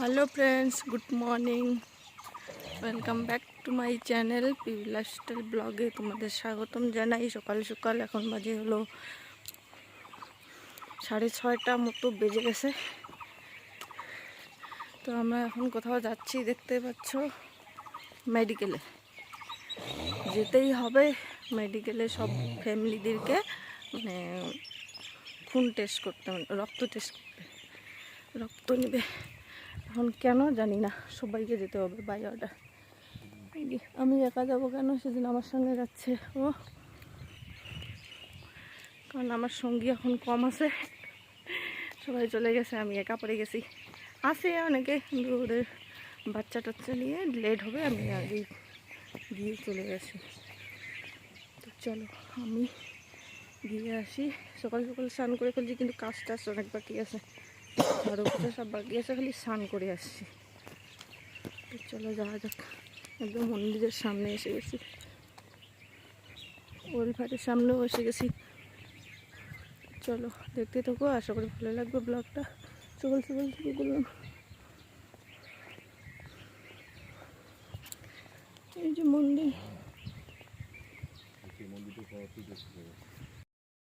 Hello friends good morning welcome back to my channel P lifestyle ব্লগে তোমাদের স্বাগতম জানাই। সকাল সকাল এখন বাজে হলো সাড়ে ছয়টা মতো বেজে গেছে। তো আমরা এখন কোথাও যাচ্ছি দেখতে পাচ্ছ মেডিকেলে যেতেই হবে মেডিকেলে সব ফ্যামিলিদেরকে মানে খুন টেস্ট করতে রক্ত টেস্ট করতে রক্ত নেবে। এখন কেন জানি না, সবাইকে যেতে হবে বাই অর্ডার আমি একা যাব কেন? সেদিন আমার সঙ্গে যাচ্ছে। ও। কারণ আমার সঙ্গী এখন কম আছে। সবাই চলে গেছে, আমি একা পড়ে গেছি। আছে অনেকে ওদের বাচ্চা টাচ্চা নিয়ে লেট হবে, আমি আগে গিয়ে চলে গেছি। তো চলো, আমি গিয়ে আসি। সকাল সকাল স্নান করে ফেলছি, কিন্তু কাজ টাজ অনেক বাকি আছে। ঝাড়ু পোছা সব বাকি আছে খালি স্নান করে আসছি। তো চলো যাওয়া যাক। একদম মন্দিরের সামনে এসে গেছি। ওলফাটের সামনেও এসে গেছি। চলো দেখতে থাকো আশা করি ভালো লাগবে ব্লগটা। সকাল সকাল শুরু করলাম এই যে মন্দির।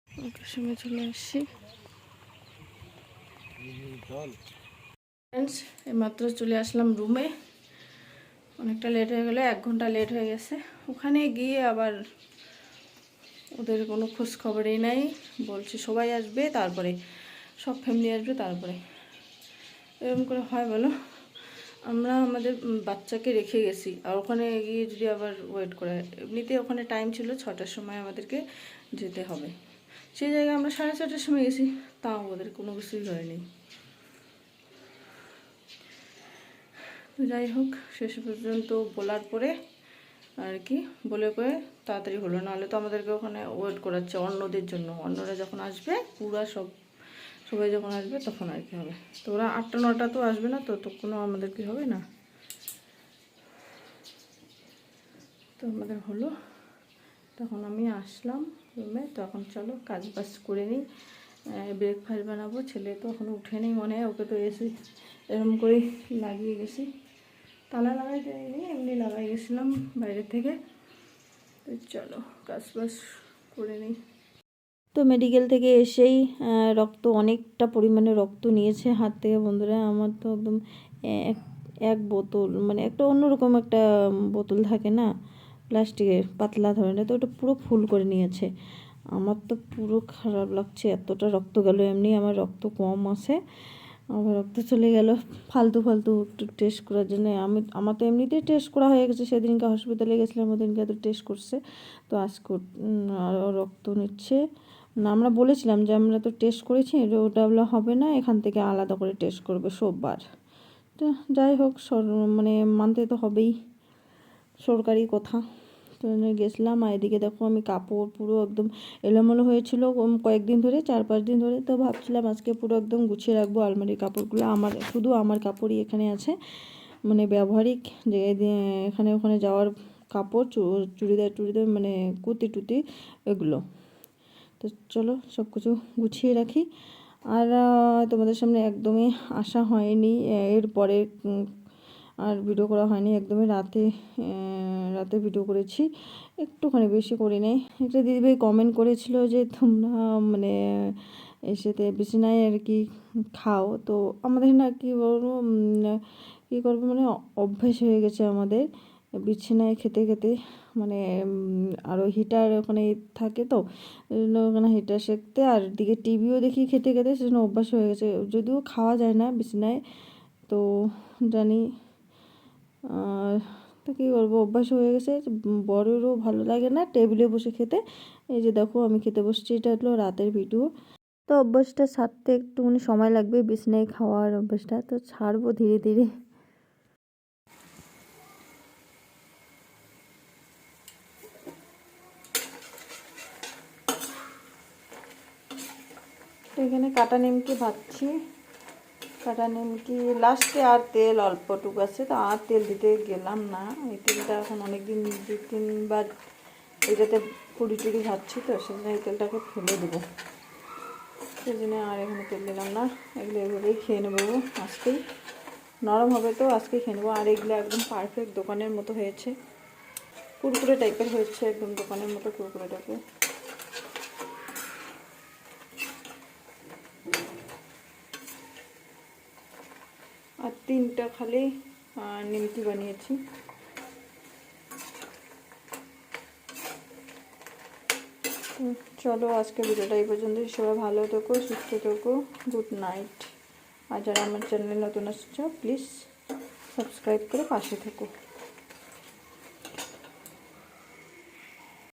ওটার সঙ্গে চলে আসছি। ফ্রেন্ডস এইমাত্র চলে আসলাম রুমে অনেকটা লেট হয়ে গেলো, এক ঘণ্টা লেট হয়ে গেছে। ওখানে গিয়ে আবার ওদের কোনো খোঁজ খবরই নাই। বলছে সবাই আসবে, তারপরে সব ফ্যামিলি আসবে, তারপরে। এরকম করে হয় বলো। আমরা আমাদের বাচ্চাকে রেখে গেছি। আর ওখানে গিয়ে যদি আবার ওয়েট করে, এমনিতে ওখানে টাইম ছিল ছটার সময় আমাদেরকে যেতে হবে। সেই জায়গায় আমরা সাড়ে ছটার সময় গেছি, তাও আমাদের কোনো কিছুই হয়নি। যাই হোক, শেষ পর্যন্ত বলার পরে আর কি, বলে করে তাড়াতাড়ি হলো। নাহলে তো আমাদেরকে ওখানে ওয়েট করাচ্ছে অন্যদের জন্য। অন্যরা যখন আসবে, পুরা সব, সবাই যখন আসবে তখন আর কি হবে। তো ওরা আটটা, নটা তো আসবে না, তো তখনও আমাদের কি হবে না? তো আমাদের হলো। তখন আমি আসলাম। রুমে তখন চলো কাজ বাজ করে নিই। ব্রেকফাস্ট বানাবো। ছেলে তো এখনও উঠেনি মনে হয়, ওকে তো এসে এরকম করে লাগিয়ে গেছি। তালা লাগাই দেয়নি, এমনি লাগাই গেছিলাম বাইরে থেকে। তো চলো কাজ বাজ করে নিই। তো মেডিকেল থেকে এসেই রক্ত অনেকটা পরিমাণে রক্ত নিয়েছে হাত থেকে। বন্ধুরা, আমার তো একদম এক এক বোতল মানে একটা অন্যরকম একটা বোতল থাকে না? প্লাস্টিকের পাতলা ধরনের, তো ওটা পুরো ফুল করে নিয়েছে। আমার তো পুরো খারাপ লাগছে, এতটা রক্ত গেল এমনি, আমার রক্ত কম আছে। আবার রক্ত চলে গেল ফালতু ফালতু একটু টেস্ট করার জন্য। আমি, আমার তো এমনিতেই টেস্ট করা হয়ে গেছে, সেদিনকে হসপিটালে গেছিলাম, ওদিনকে তো টেস্ট করছে। তো আজকে রক্ত নিচ্ছে। না, আমরা বলেছিলাম যে আমরা তো টেস্ট করেছি ওটা বলে হবে না, এখান থেকে আলাদা করে টেস্ট করবে সোমবার তো যাই হোক মানে মানতে তো হবেই। সরকারি কথা। তো গেছিলাম আর এদিকে দেখো আমি কাপড় পুরো একদম এলোমেলো হয়েছিল কয়েকদিন ধরে চার পাঁচ দিন ধরে। তো ভাবছিলাম আজকে পুরো একদম গুছিয়ে রাখব আলমারির কাপড়গুলো। আমার শুধু আমার কাপড়ই এখানে আছে। মানে ব্যবহারিক যে এখানে ওখানে যাওয়ার কাপড় চুড়িদার টুড়িদার মানে কুতি টুতি এগুলো। তো চলো সব কিছু গুছিয়ে রাখি। আর তোমাদের সামনে একদমই আসা হয়নি। এরপরে উম, আর ভিডিও করা হয়নি, একদমই রাতে রাতে ভিডিও করেছি। একটুখানি বেশি করি নাই একটা দিদিভাই কমেন্ট করেছিল যে, তোমরা মানে এসেতে বিছানায় আর কি, খাও। তো আমাদের না কি বলব কী করব মানে অভ্যেস হয়ে গেছে আমাদের। বিছানায় খেতে খেতে মানে আরও হিটার ওখানে থাকে তো জন্য ওখানে হিটার সেঁকতে, আর দিকে টিভিও দেখি খেতে খেতে, সেজন্য অভ্যাস হয়ে গেছে। যদিও খাওয়া যায় না বিছানায়, তো জানি আর তো কী করব অভ্যাস হয়ে গেছে। বড়েরও ভালো লাগে না টেবিলে বসে খেতে। এই যে দেখো আমি খেতে বসছি, এটা হলো রাতের ভিডিও। তো অভ্যাসটা ছাড়তে একটুখানি সময় লাগবে, বিছনায় খাওয়ার অভ্যাসটা। তো ছাড়বো ধীরে ধীরে। এখানে কাটা নিমকি ভাজছি। কাটা নিমকি। লাস্টে আর তেল অল্পটুকু আছে, তো আর তেল দিতে গেলাম না। এই তেলটা এখন অনেক দিন দু তিনবার এটাতে পুরি টুরি ভাজছি তো সেজন্য এই তেলটাকে ফেলে দেবো। সেই জন্য আর এখানে তেল দিলাম না। এগুলো এভাবেই খেয়ে নেব আজকেই। নরম হবে তো, আজকে খেয়ে নেব। আর এগুলো একদম পারফেক্ট দোকানের মতো হয়েছে। কুরকুরে টাইপের হয়েছে একদম দোকানের মতো কুরকুরে টাইপের তিনটা খালি নিমকি বানিয়েছি। চলো আজকে ভিডিওটা এই পর্যন্ত সবাই ভালো থেকো, সুস্থ থেকো। Good night. আর যারা আমার চ্যানেলে নতুন আসছো, প্লিজ সাবস্ক্রাইব করে পাশে থেকো।